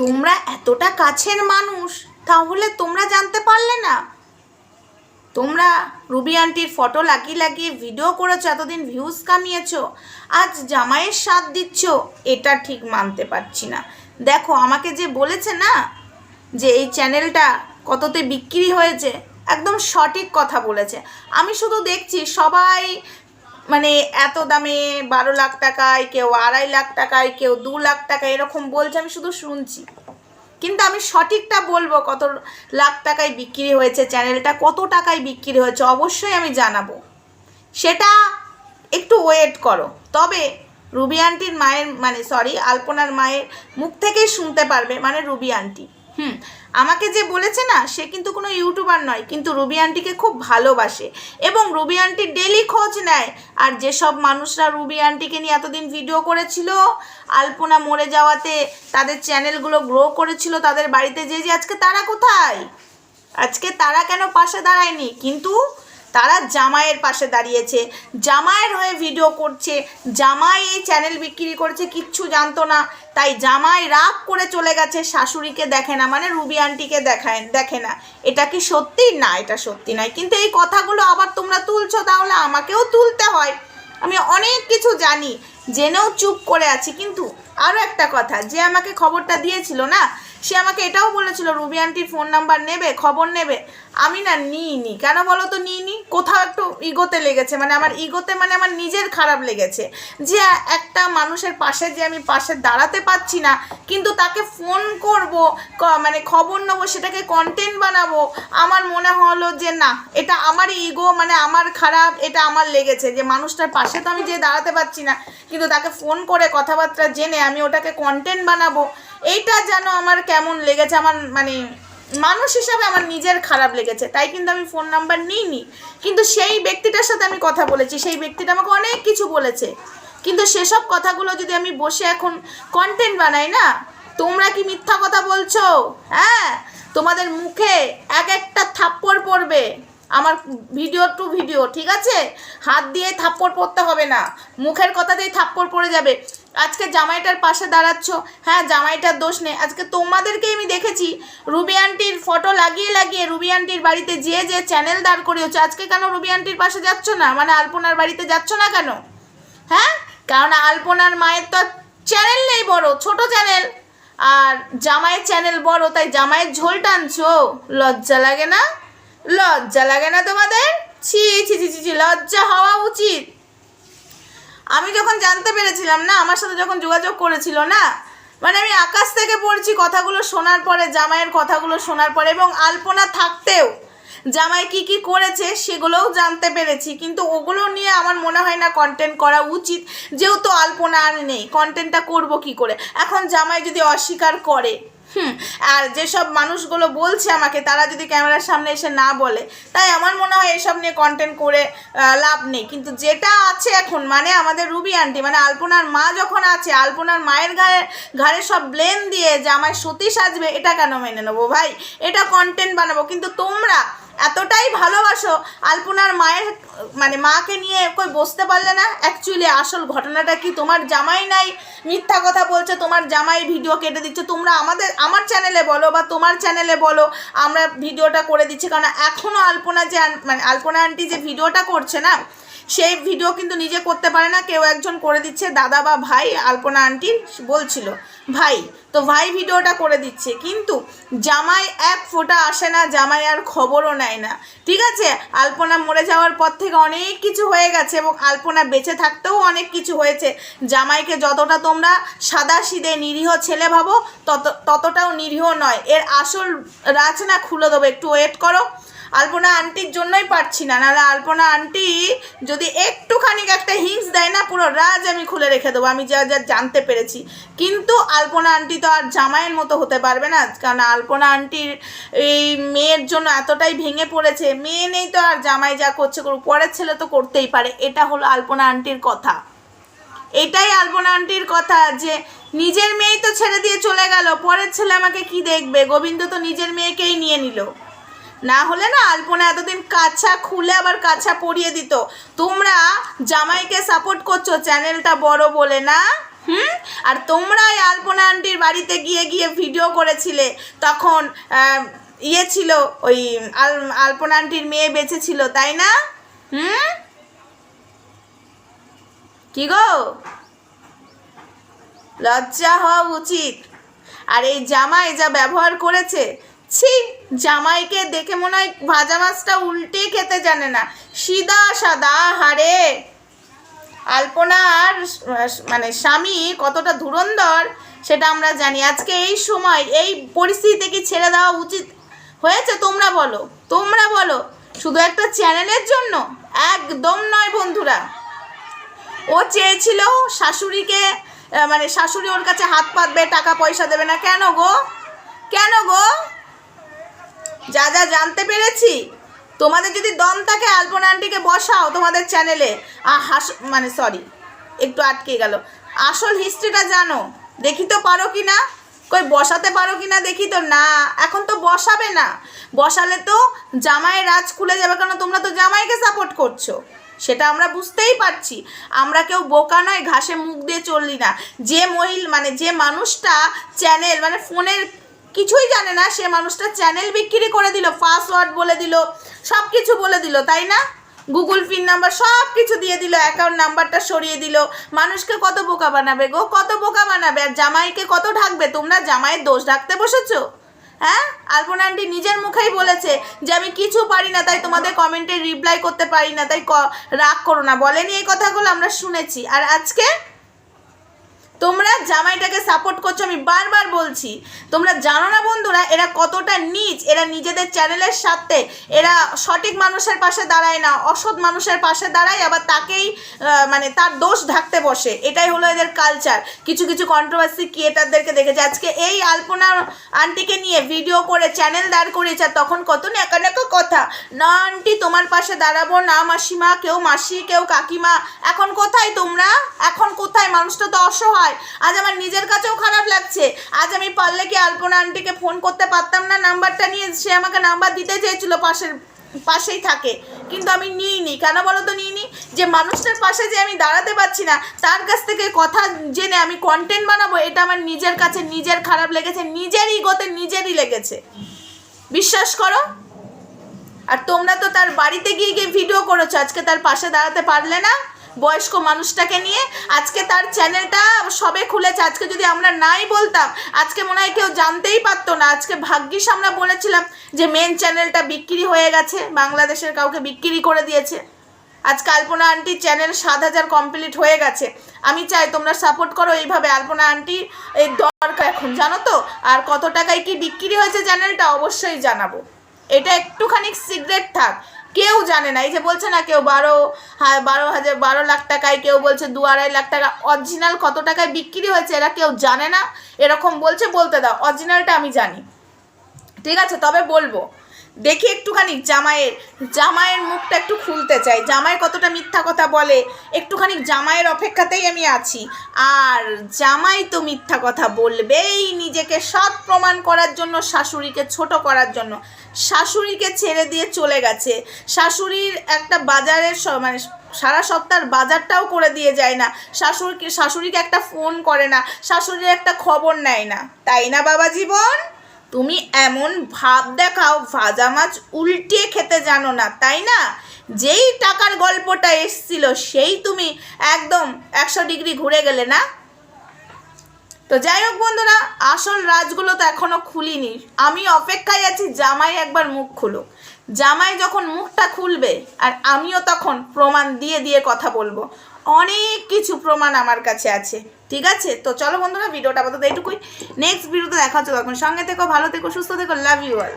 তোমরা এতটা কাছের মানুষ, তাহলে তোমরা জানতে পারলে না। তোমরা রুবি আন্টির ফটো লাগিয়ে লাগিয়ে ভিডিও করেছ, এতদিন ভিউজ কামিয়েছো, আজ জামাইয়ের স্বাদ দিচ্ছ, এটা ঠিক মানতে পারছি না। দেখো, আমাকে যে বলেছে না, যে এই চ্যানেলটা কততে বিক্রি হয়েছে, একদম সঠিক কথা বলেছে। আমি শুধু দেখছি সবাই মানে এত দামে বারো লাখ টাকায়, কেউ আড়াই লাখ টাকায়, কেউ দু লাখ টাকা এরকম বলছে, আমি শুধু শুনছি। কিন্তু আমি সঠিকটা বলব কত লাখ টাকায় বিক্রি হয়েছে, চ্যানেলটা কত টাকায় বিক্রি হয়েছে, অবশ্যই আমি জানাব। সেটা একটু ওয়েট করো। তবে রুবি আন্টির মায়ের মানে সরি আলপনার মায়ের মুখ থেকেই শুনতে পারবে মানে রুবি আন্টি হুম, আমাকে যে বলেছে না, সে কিন্তু কোনো ইউটিউবার নয়, কিন্তু রুবি আন্টিকে খুব ভালোবাসে এবং রুবি আন্টি ডেলি খোঁজ নেয়। আর যেসব মানুষরা রুবি আন্টিকে নিয়ে এতদিন ভিডিও করেছিল, আলপনা মরে যাওয়াতে তাদের চ্যানেলগুলো গ্রো করেছিল, তাদের বাড়িতে যে যে, আজকে তারা কোথায়? আজকে তারা কেন পাশে দাঁড়ায়নি? কিন্তু তারা জামাইয়ের পাশে দাঁড়িয়েছে। জামাইয়ের হয়ে ভিডিও করছে। জামাই এই চ্যানেল বিক্রি করেছে, কিচ্ছু জানতো না। তাই জামাই রাগ করে চলে গেছে শাশুড়িকে দেখে না মানে রুবি আন্টিকে দেখায়, দেখে না। এটা কি সত্যি? না, এটা সত্যি নয়। কিন্তু এই কথাগুলো আবার তোমরা তুলছো, তাহলে আমাকেও তুলতে হয়। আমি অনেক কিছু জানি, জেনেও চুপ করে আছি। কিন্তু আরও একটা কথা, যে আমাকে খবরটা দিয়েছিল না সে আমাকে এটাও বলেছিল, রুবি আন্টির ফোন নাম্বার নেবে, খবর নেবে? আমি না নিইনি। কেন বলো তো নিইনি? কোথাও একটু ইগোতে লেগেছে মানে আমার ইগোতে মানে আমার নিজের খারাপ লেগেছে। যে একটা মানুষের পাশে যে আমি পাশে দাঁড়াতে পারছি না, কিন্তু তাকে ফোন করব মানে খবর নেব, সেটাকে কন্টেন্ট বানাবো, আমার মনে হলো যে না, এটা আমার ইগো মানে আমার খারাপ, এটা আমার লেগেছে। যে মানুষটার পাশে তো আমি যে দাঁড়াতে পারছি না, কিন্তু তাকে ফোন করে কথাবার্তা জেনে আমি ওটাকে কন্টেন্ট বানাবো এইটা যেন আমার কেমন লেগেছে, আমার মানে মানুষ হিসাবে আমার নিজের খারাপ লেগেছে, তাই কিন্তু আমি ফোন নাম্বার নিইনি। কিন্তু সেই ব্যক্তিটার সাথে আমি কথা বলেছি, সেই ব্যক্তিটা আমাকে অনেক কিছু বলেছে। কিন্তু সেসব কথাগুলো যদি আমি বসে এখন কন্টেন্ট বানাই না, তোমরা কি মিথ্যা কথা বলছো? হ্যাঁ তোমাদের মুখে এক একটা থাপ্পড় পড়বে। আমার ভিডিও টু ভিডিও ঠিক আছে? হাত দিয়ে থাপ্পড় পড়তে হবে না। মুখের কথাতেই থাপ্পড় পড়ে যাবে। আজকে জামাইটার পাশে দাঁড়াচ্ছ। হ্যাঁ জামাইটার দোষ নেই। আজকে তোমাদেরকেই আমি দেখেছি, রুবি আন্টির ফটো লাগিয়ে লাগিয়ে রুবি আন্টির বাড়িতে যে যে চ্যানেল দাঁড় করিয়েছো। আজকে কেন রুবি আন্টির পাশে যাচ্ছ না? মানে আলপনার বাড়িতে যাচ্ছ না কেন? হ্যাঁ? কারণ আলপনার মায়ের তো চ্যানেল নেই বড়, ছোট চ্যানেল আর জামাইয়ের চ্যানেল বড়, তাই জামাইয়ের ঝোল টানছো? লজ্জা লাগে না? লজ্জা লাগে না তোমাদের? ছি ছি ছি ছি, লজ্জা হওয়া উচিত। আমি যখন জানতে পেরেছিলাম না, আমার সাথে যখন যোগাযোগ করেছিল না মানে আমি আকাশ থেকে পড়ছি কথাগুলো শোনার পরে, জামাইয়ের কথাগুলো শোনার পরে এবং আলপনা থাকতেও জামাই কি কি করেছে সেগুলোও জানতে পেরেছি। কিন্তু ওগুলো নিয়ে আমার মনে হয় না কন্টেন্ট করা উচিত। যেহেতু আলপনা আর নেই কন্টেন্টটা করব কি করে? এখন জামাই যদি অস্বীকার করে আর যেসব মানুষগুলো বলছে আমাকে, তারা যদি ক্যামেরার সামনে এসে না বলে, তাই আমার মনে হয় এসব নিয়ে কন্টেন্ট করে লাভ নেই। কিন্তু যেটা আছে এখন মানে আমাদের রুবি আন্টি মানে আলপনার মা যখন আছে, আলপনার মায়ের ঘাড়ে ঘাড়ে সব ব্লেম দিয়ে যে আমার সতী সাজবে, এটা কেন মেনে নেব ভাই? এটা কন্টেন্ট বানাবো। কিন্তু তোমরা এতটাই ভালোবাসো, আলপনার মায়ের মানে মাকে নিয়ে কই বসতে পারলে না? অ্যাকচুয়ালি আসল ঘটনাটা কি? তোমার জামাই নাই, মিথ্যা কথা বলছে, তোমার জামাই ভিডিও কেটে দিচ্ছে, তোমরা আমাদের আমার চ্যানেলে বলো বা তোমার চ্যানেলে বলো, আমরা ভিডিওটা করে দিচ্ছি। কারণ এখনও আলপনা যে মানে আলপনা আন্টি যে ভিডিওটা করছে না সেই ভিডিও কিন্তু নিজে করতে পারে না, কেউ একজন করে দিচ্ছে, দাদা বা ভাই, আলপনা আন্টি বলছিল, ভাই, তো ভাই ভিডিওটা করে দিচ্ছে, কিন্তু জামাই এক ফোটা আসে না, জামাই আর খবরও নেয় না। ঠিক আছে? আলপনা মরে যাওয়ার পর থেকে অনেক কিছু হয়ে গেছে এবং আলপনা বেঁচে থাকতেও অনেক কিছু হয়েছে। জামাইকে যতটা তোমরা সাদা সিদে নিরীহ ছেলে ভাবো, তত, ততটাও নিরীহ নয়। এর আসল রাজ না খুলে দেবো, একটু ওয়েট করো। আলপনা আন্টির জন্যই পারছি না, নাহলে আলপনা আন্টি যদি একটুখানি একটা হিংস দেয় না, পুরো রাজ আমি খুলে রেখে দেবো, আমি যা যা জানতে পেরেছি। কিন্তু আলপনা আন্টি তো আর জামাইয়ের মতো হতে পারবে না, কারণ আলপনা আন্টির এই মেয়ের জন্য এতটাই ভেঙে পড়েছে, মেয়ে নেই তো আর জামাই যা করছে করুক, পরের ছেলে তো করতেই পারে, এটা হলো আলপনা আন্টির কথা। এটাই আলপনা আন্টির কথা যে নিজের মেয়েই তো ছেড়ে দিয়ে চলে গেল, পরের ছেলে আমাকে কি দেখবে? গোবিন্দ তো নিজের মেয়েকেই নিয়ে নিল। না হলে না আলপনা এতদিন কাছা খুলে আবার কাছা পরিয়ে দিত। তোমরা জামাইকে সাপোর্ট করছ চ্যানেলটা বড় বলে না? হুম? আর তোমরা ওই আলপনা আন্টির বাড়িতে গিয়ে গিয়ে ভিডিও করেছিলে, তখন ইয়ে ছিল, ওই আল, আলপনা আন্টির মেয়ে বেঁচে ছিল, তাই না? হুম? কি গো? লজ্জা হওয়া উচিত। আর এই জামাই যা ব্যবহার করেছে ছি, জামাইকে দেখে মনে হয় ভাজা মাছটা উল্টে খেতে জানে না। সিদা সাদা হারে আলপনার মানে স্বামী কতটা ধুরন্ধর, সেটা আমরা জানি। আজকে এই সময় এই পরিস্থিতিতে কি ছেড়ে দেওয়া উচিত? হয়েছে? তোমরা বলো। তোমরা বলো। শুধু একটা চ্যানেলের জন্য? একদম নয় বন্ধুরা। ও চেয়েছিল শাশুড়িকে মানে শাশুড়ি ওর কাছে হাত পাতবে, টাকা পয়সা দেবে না। কেন গো? কেন গো? যা যা জানতে পেরেছি। তোমাদের যদি দম থাকে, আলপনা আন্টিকে বসাও তোমাদের চ্যানেলে। আর হাস মানে সরি একটু আটকে গেল। আসল হিস্ট্রিটা জানো। দেখি তো পারো কি না কই, বসাতে পারো কি না দেখি তো? না, এখন তো বসাবে না। বসালে তো জামাইয়ের রাজ খুলে যাবে কারণ তোমরা তো জামাইকে সাপোর্ট করছ। সেটা আমরা বুঝতেই পারছি। আমরা কেউ বোকা নয়, ঘাসে মুখ দিয়ে চললি না। যে মহিল মানে যে মানুষটা চ্যানেল মানে ফোনের কিছুই জানে না, সে মানুষটা চ্যানেল বিক্রি করে দিল পাসওয়ার্ড বলে দিল সব কিছু বলে দিল, তাই না? গুগল পিন নাম্বার সব কিছু দিয়ে দিল অ্যাকাউন্ট নাম্বারটা সরিয়ে দিল। মানুষকে কত বোকা বানাবে গো? কত বোকা বানাবে? আর জামাইকে কত ঢাকবে? তোমরা জামাইয়ের দোষ ঢাকতে বসেছো? হ্যাঁ? আলপনা আন্টি নিজের মুখেই বলেছে যে, আমি কিছু পারি না, তাই তোমাদের কমেন্টে রিপ্লাই করতে পারি না, তাই রাগ করো না। বলেনি এই কথাগুলো আমরা শুনেছি। আর আজকে তোমরা জামাইটাকে সাপোর্ট করছ, আমি বারবার বলছি। তোমরা জানো না বন্ধুরা, এরা কতটা নিচ, এরা নিজেদের চ্যানেলের সাথে এরা সঠিক মানুষের পাশে দাঁড়ায় না, অসৎ মানুষের পাশে দাঁড়ায়, আবার তাকেই মানে তার দোষ ঢাকতে বসে। এটাই হলো এদের কালচার কিছু কিছু কন্ট্রোভার্সি ক্রিয়েটারদেরকে দেখেছে। আজকে এই আলপনা আন্টিকে নিয়ে ভিডিও করে চ্যানেল দাঁড় করিয়েছে, আর তখন কত নেকা নেকা কথা। না আন্টি তোমার পাশে দাঁড়াবো না, মাসিমা, কেউ মাসি, কেউ কাকিমা। এখন কোথায় তোমরা? এখন কোথায়? মানুষটা তো অসহায়। আজ আমার নিজের কাছেও খারাপ লাগছে। আজ আমি পারলে কি আলপনা আন্টিকে ফোন করতে পারতাম না, নাম্বারটা নিয়ে সে আমাকে নাম্বার দিতে চেয়েছিল, পাশের, পাশেই থাকে। কিন্তু আমি নিইনি। কেন বলো তো নিইনি? যে মানুষটার পাশে যে আমি দাঁড়াতে পারছি না, তার কাছ থেকে কথা জেনে আমি কন্টেন্ট বানাবো, এটা আমার নিজের কাছে নিজের খারাপ লেগেছে, নিজের ইগোতে নিজেরই লেগেছে। বিশ্বাস করো? আর তোমরা তো তার বাড়িতে গিয়ে গিয়ে ভিডিও করেছ, আজকে তার পাশে দাঁড়াতে পারলে না? বয়স্ক মানুষটাকে নিয়ে আজকে তার চ্যানেলটা সবে খুলেছে। আজকে যদি আমরা নাই বলতাম, আজকে মনে হয় কেউ জানতেই পারতো না। আজকে ভাগ্যিস আমরা বলেছিলাম যে মেন চ্যানেলটা বিক্রি হয়ে গেছে, বাংলাদেশের কাউকে বিক্রি করে দিয়েছে। আজকে আলপনা আন্টি চ্যানেল সাত হাজার কমপ্লিট হয়ে গেছে। আমি চাই তোমরা সাপোর্ট করো এইভাবে আলপনা আন্টি এই দরকার এখন, জানো তো? আর কত টাকায় কি বিক্রি হয়েছে চ্যানেলটা অবশ্যই জানাব। এটা একটুখানি সিক্রেট থাক। কেউ জানে না। এই যে বলছে না কেউ বারো বারো হাজার, বারো লাখ টাকায় কেউ বলছে দু আড়াই লাখ টাকা অরিজিনাল কত টাকায় বিক্রি হয়েছে এরা কেউ জানে না। এরকম বলছে, বলতে দাও। অরিজিনালটা আমি জানি। ঠিক আছে, তবে বলব দেখি একটুখানি জামাইয়ের জামাইয়ের মুখটা একটু খুলতে চাই। জামাই কতটা মিথ্যা কথা বলে, একটুখানি জামাইয়ের অপেক্ষাতেই আমি আছি। আর জামাই তো মিথ্যা কথা বলবেই নিজেকে সৎ প্রমাণ করার জন্য, শাশুড়িকে ছোট করার জন্য। শাশুড়িকে ছেড়ে দিয়ে চলে গেছে। শাশুড়ির একটা বাজারের মানে সারা সপ্তাহের বাজারটাও করে দিয়ে যায় না। শাশুড়িকে শাশুড়িকে একটা ফোন করে না। শাশুড়ির একটা খবর নেয় না। তাই না বাবা জীবন? তুমি এমন ভাব দেখাও, ভাজা মাছ উল্টিয়ে খেতে জানো না, তাই না? যেই টাকার গল্পটা এসছিল, সেই তুমি একদম একশো ডিগ্রি ঘুরে গেলে না? তো যাই হোক বন্ধুরা, আসল রাজগুলো তো এখনও খুলিনি। আমি অপেক্ষায় আছি, জামাই একবার মুখ খুলুক। জামাই যখন মুখটা খুলবে, আর আমিও তখন প্রমাণ দিয়ে দিয়ে কথা বলব। অনেক কিছু প্রমাণ আমার কাছে আছে, ঠিক আছে? তো চলো বন্ধুরা, ভিডিওটা আপাতত এইটুকুই। নেক্সট ভিডিওতে দেখা হচ্ছে তখন সঙ্গে থেকো, ভালো থেকো, সুস্থ থেকো লাভ ইউ অল